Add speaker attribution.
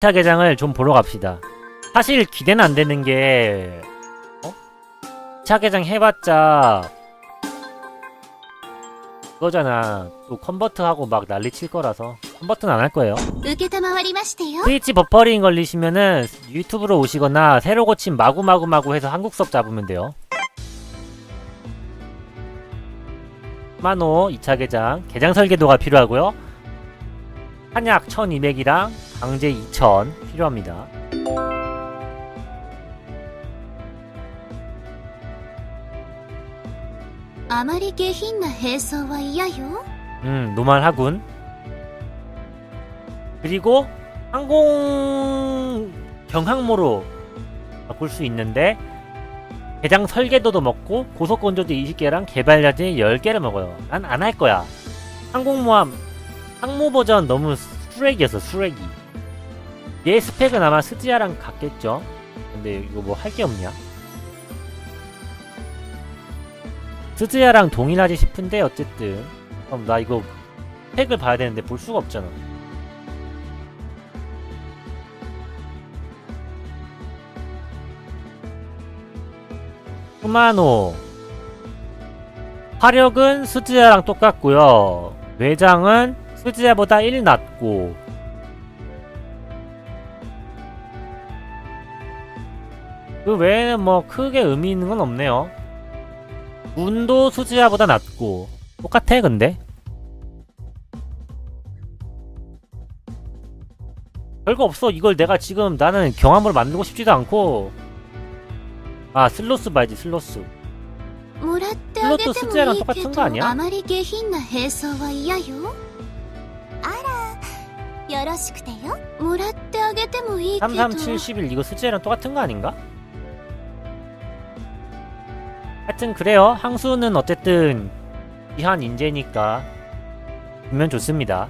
Speaker 1: 2차 개장을 좀 보러 갑시다. 사실 기대는 안 되는 게 어? 2차 개장 해봤자 그거잖아. 또 컨버트하고 막 난리 칠 거라서 컨버트는 안 할 거예요.
Speaker 2: 承りましたよ
Speaker 1: 스위치 버퍼링 걸리시면은 유튜브로 오시거나 새로 고친 마구마구마구 해서 한국 섭 잡으면 돼요. 마노 2차 개장, 개장 설계도가 필요하고요. 한약 1200이랑 강제 2천 필요합니다.
Speaker 2: 아마리 개힌나 해소와 이야요.
Speaker 1: 음, 노말하군. 그리고 항공 경항모로 바꿀 수 있는데 개장 설계도도 먹고 고속 건조도 20개랑 개발 자진 10개를 먹어요. 난 안 할 거야. 항공모함 항모 버전 너무 쓰레기였어, 쓰레기. 얘 스펙은 아마 스지아랑 같겠죠. 근데 이거 뭐 할 게 없냐? 스즈야랑 동일하지 싶은데 어쨌든 그럼 나 이거 팩을 봐야 되는데 볼 수가 없잖아. 후마노 화력은 스즈야랑 똑같고요. 외장은 스즈야보다 1 낮고 그 외에는 뭐 크게 의미 있는 건 없네요. 운도 수지야보다 낮고 똑같아 근데 별거 없어 이걸 내가 지금 나는 경험으로 만들고 싶지도 않고 아 슬로스 봐야지 슬로스
Speaker 2: もらってあげてもいい
Speaker 1: 이것도 숫자랑
Speaker 2: け
Speaker 1: 똑같은
Speaker 2: ど
Speaker 1: 거 아니야?
Speaker 2: あまり下品な並走は嫌よあらよろしくてよもらってあげてもいいけど
Speaker 1: 3371 이거 수지랑 똑같은 거 아닌가? 하여튼 그래요. 항수는 어쨌든 기한 인재니까. 보면 좋습니다